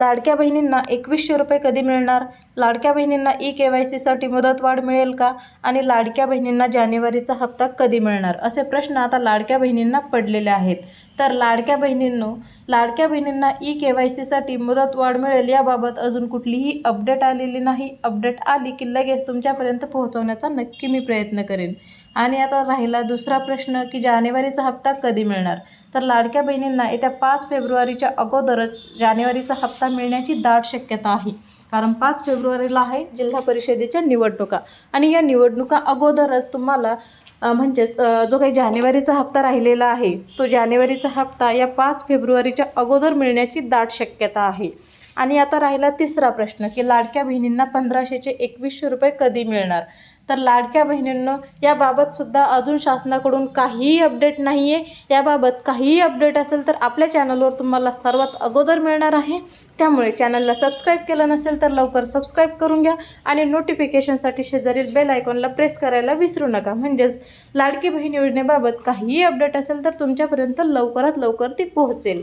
लाडक्या बहिणींना एकवीसशे रुपये कधी मिळणार? लाडक्या बहिणींना ई के वाय सीसाठी मुदतवाढ मिळेल का? आणि लाडक्या बहिणींना जानेवारीचा हप्ता कधी मिळणार? असे प्रश्न आता लाडक्या बहिणींना पडलेले आहेत. तर लाडक्या बहिणींनो लाडक्या बहिणींना ई के वाय सीसाठी मुदतवाढ मिळेल याबाबत अजून कुठलीही अपडेट आलेली नाही. अपडेट आली की लगेच तुमच्यापर्यंत पोहोचवण्याचा नक्की मी प्रयत्न करेन. आणि आता राहिला दुसरा प्रश्न की जानेवारीचा हप्ता कधी मिळणार? तर लाडक्या बहिणींना येत्या पाच फेब्रुवारीच्या अगोदरच जानेवारीचा हप्ता मिळण्याची दाट शक्यता आहे. कारण पाच फेब्रुवारीला आहे जिल्हा परिषदेच्या निवडणुका. आणि या निवडणुका अगोदरच तुम्हाला म्हणजेच जो काही जानेवारीचा हप्ता राहिलेला आहे तो जानेवारीचा हप्ता या पाच फेब्रुवारीच्या अगोदर मिळण्याची दाट शक्यता आहे. आणि आता राहिला तिसरा प्रश्न की लाडक्या बहिणींना पंधराशेचे एकवीसशे रुपये कधी मिळणार? तर लाडक्या बहिणींनो याबाबतसुद्धा अजून शासनाकडून काहीही अपडेट नाही आहे याबाबत काहीही अपडेट असेल तर आपल्या चॅनलवर तुम्हाला सर्वात अगोदर मिळणार आहे. त्यामुळे चॅनलला सबस्क्राईब केलं नसेल तर लवकर सबस्क्राईब करून घ्या आणि नोटिफिकेशनसाठी शेजारील बेल आयकॉनला प्रेस करायला विसरू नका. म्हणजेच लाडकी बहीण योजनेबाबत काहीही अपडेट असेल तर तुमच्यापर्यंत लवकरात लवकर ती पोहोचेल.